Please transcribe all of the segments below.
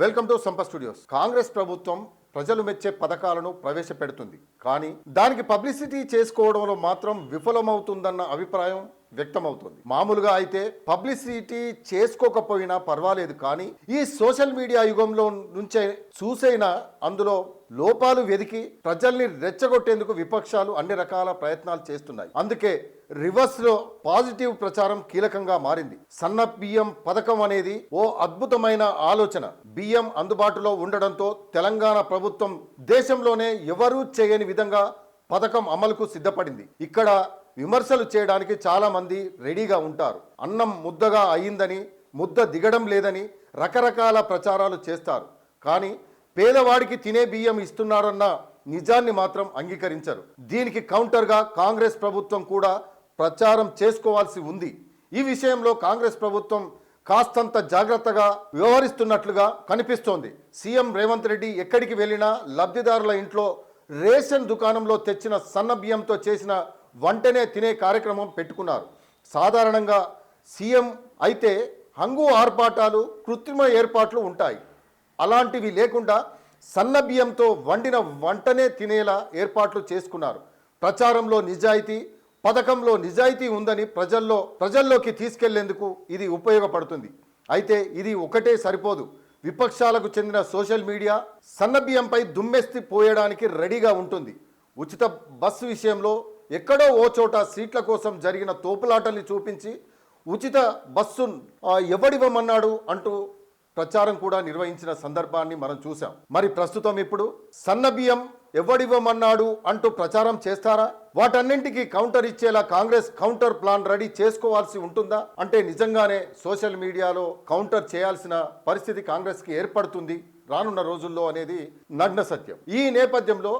Welcome to Sampa studios. Congress ప్రభుత్వం ప్రజలు మెచ్చే పథకాలను ప్రవేశపెడుతుంది. కానీ దానికి పబ్లిసిటీ చేసుకోవడంలో మాత్రం విఫలమవుతుందన్న అభిప్రాయం వ్యక్తమవుతుంది. మామూలుగా అయితే పబ్లిసిటీ చేసుకోకపోయినా పర్వాలేదు కానీ ఈ సోషల్ మీడియా యుగంలో నుంచే చూసైనా అందులో లోపాలు వెదికి ప్రజల్ని రెచ్చగొట్టేందుకు విపక్షాలు అన్ని రకాల ప్రయత్నాలు చేస్తున్నాయి. అందుకే రివర్స్లో పాజిటివ్ ప్రచారం కీలకంగా మారింది. సన్న బియ్యం పథకం అనేది ఓ అద్భుతమైన ఆలోచన. బియ్యం అందుబాటులో ఉండడంతో తెలంగాణ ప్రభుత్వం దేశంలోనే ఎవరూ చేయని విధంగా పథకం అమలుకు సిద్ధపడింది. ఇక్కడ విమర్శలు చేయడానికి చాలామంది రెడీగా ఉంటారు. అన్నం ముద్దగా అయిందని ముద్ద దిగడం లేదని రకరకాల ప్రచారాలు చేస్తారు. కానీ పేదవాడికి తినే బియ్యం ఇస్తున్నారన్న నిజాన్ని మాత్రం అంగీకరించరు. దీనికి కౌంటర్గా కాంగ్రెస్ ప్రభుత్వం కూడా ప్రచారం చేసుకోవాల్సి ఉంది. ఈ విషయంలో కాంగ్రెస్ ప్రభుత్వం కాస్తంత జాగ్రత్తగా వ్యవహరిస్తున్నట్లుగా కనిపిస్తోంది. సీఎం రేవంత్ రెడ్డి ఎక్కడికి వెళ్ళినా లబ్ధిదారుల ఇంట్లో రేషన్ దుకాణంలో తెచ్చిన సన్న బియ్యంతో చేసిన వంటనే తినే కార్యక్రమం పెట్టుకున్నారు. సాధారణంగా సీఎం అయితే హంగు ఆర్పాటాలు కృత్రిమ ఏర్పాట్లు ఉంటాయి. అలాంటివి లేకుండా సన్న బియ్యంతో వండిన వంటనే తినేలా ఏర్పాట్లు చేసుకున్నారు. ప్రచారంలో నిజాయితీ పథకంలో నిజాయితీ ఉందని ప్రజల్లో ప్రజల్లోకి తీసుకెళ్ళేందుకు ఇది ఉపయోగపడుతుంది. అయితే ఇది ఒకటే సరిపోదు. విపక్షాలకు చెందిన సోషల్ మీడియా సన్నబియ్యంపై దుమ్మెస్తి పోయడానికి రెడీగా ఉంటుంది. ఉచిత బస్సు విషయంలో ఎక్కడో ఓ చోట సీట్ల కోసం జరిగిన తోపులాటల్ని చూపించి ఉచిత బస్సు ఎవడివ్వమన్నాడు అంటూ ప్రచారం కూడా నిర్వహించిన సందర్భాన్ని మనం చూసాం మరి ప్రస్తుతం ఇప్పుడు సన్న బియ్యం ఎవడివ్వమన్నాడు అంటూ ప్రచారం చేస్తారా? వాటన్నింటికి కౌంటర్ ఇచ్చేలా కాంగ్రెస్ కౌంటర్ ప్లాన్ రెడీ చేసుకోవాల్సి ఉంటుందా? అంటే నిజంగానే సోషల్ మీడియాలో కౌంటర్ చేయాల్సిన పరిస్థితి కాంగ్రెస్కి ఏర్పడుతుంది రానున్న రోజుల్లో అనేది నగ్న సత్యం. ఈ నేపథ్యంలో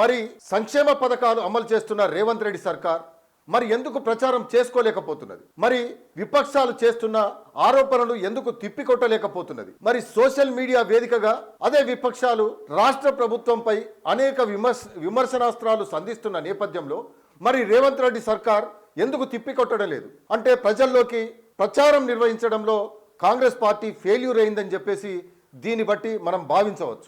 మరి సంక్షేమ పథకాలు అమలు చేస్తున్న రేవంత్ రెడ్డి సర్కార్ మరి ఎందుకు ప్రచారం చేసుకోలేకపోతున్నది? మరి విపక్షాలు చేస్తున్న ఆరోపణలు ఎందుకు తిప్పికొట్టలేకపోతున్నది? మరి సోషల్ మీడియా వేదికగా అదే విపక్షాలు రాష్ట్ర ప్రభుత్వంపై అనేక విమర్శ విమర్శనాస్త్రాలు సంధిస్తున్న నేపథ్యంలో మరి రేవంత్ రెడ్డి సర్కార్ ఎందుకు తిప్పికొట్టడం లేదు అంటే ప్రజల్లోకి ప్రచారం నిర్వహించడంలో కాంగ్రెస్ పార్టీ ఫెయిల్యూర్ అయిందని చెప్పేసి దీన్ని బట్టి మనం భావించవచ్చు.